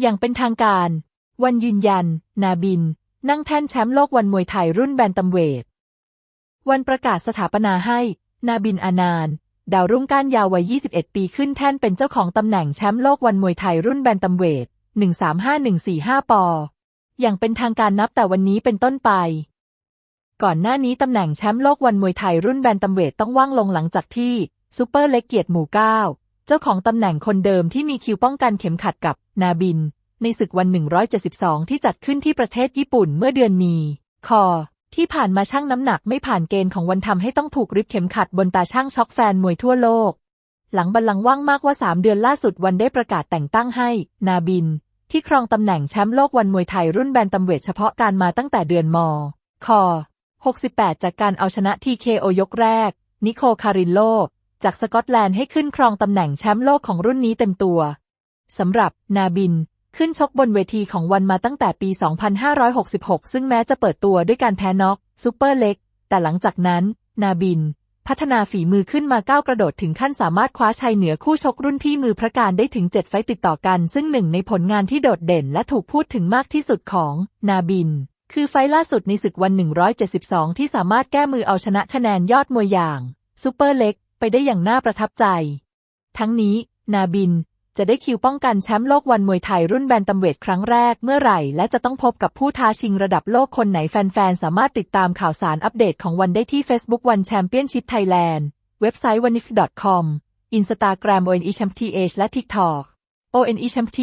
อย่างเป็นทางการ วันยืนยัน นาบิน นั่งแท่นแชมป์โลกวันมวยไทยรุ่นแบนตัมเวท วันประกาศสถาปนาให้ นาบินอานานดาวรุ่งก้านยาววัย 21 ปีขึ้นแท่นเป็นเจ้าของตำแหน่งแชมป์โลกวันมวยไทยรุ่นแบนตัมเวท 135145 ปอ อย่างเป็นทางการนับแต่วันนี้เป็นต้นไป ก่อนหน้านี้ตำแหน่งแชมป์โลกวันมวยไทยรุ่นแบนตัมเวทต้องว่างลงหลังจากที่ซูเปอร์เล็กเกียรติหมู่เก้า เจ้าของตำแหน่งคนเดิมที่มีคิวป้องกันเข็มขัดกับนาบิน ในศึกวัน 172 ที่จัดขึ้นที่ประเทศญี่ปุ่นเมื่อเดือนมี คอ ที่ผ่านมาชั่งน้ำหนักไม่ผ่านเกณฑ์ของวันทำให้ต้องถูกริบเข็มขัดบนตาช่างช็อกแฟนมวยทั่วโลก หลังบัลลังก์ว่างมากว่า 3 เดือนล่าสุดวันได้ประกาศแต่งตั้งให้ นาบิน ที่ครองตำแหน่งแชมป์โลกวันมวยไทยรุ่นแบนตัมเวทเฉพาะการมาตั้งแต่เดือนมค68 จากการเอาชนะ TKO ยกแรก นิโคคารินโล จากสกอตแลนด์ให้ขึ้นครองตำแหน่งแชมป์โลกของรุ่นนี้เต็มตัวสำหรับนาบิน ขึ้นชกบนเวทีของวันมาตั้งแต่ปี 2566 ซึ่งแม้จะเปิดตัวด้วยการแพ้น็อกซูเปอร์เล็ก แต่หลังจากนั้น นาบิน พัฒนาฝีมือขึ้นมาก้าวกระโดดถึงขั้นสามารถคว้าชัยเหนือคู่ชกรุ่นพี่มือพระการได้ถึง 7 ไฟต์ติดต่อกัน ซึ่งหนึ่งในผลงานที่โดดเด่นและถูกพูดถึงมากที่สุดของนาบิน คือไฟล์ล่าสุดในศึกวัน 172 ที่สามารถแก้มือเอาชนะคะแนนยอดมวยอย่างซูเปอร์เล็ก ไปได้อย่างน่าประทับใจ ทั้งนี้นาบินจะได้คิวป้องกันแชมป์โลกวันมวยไทยรุ่นแบนตัมเวทครั้งแรกเมื่อไหร่ และจะต้องพบกับผู้ท้าชิงระดับโลกคนไหนแฟนๆ สามารถติดตามข่าวสารอัปเดตของวันได้ที่ Facebook One Championship Thailand เว็บไซต์ onif.com Instagram onechamth และ TikTok onechamth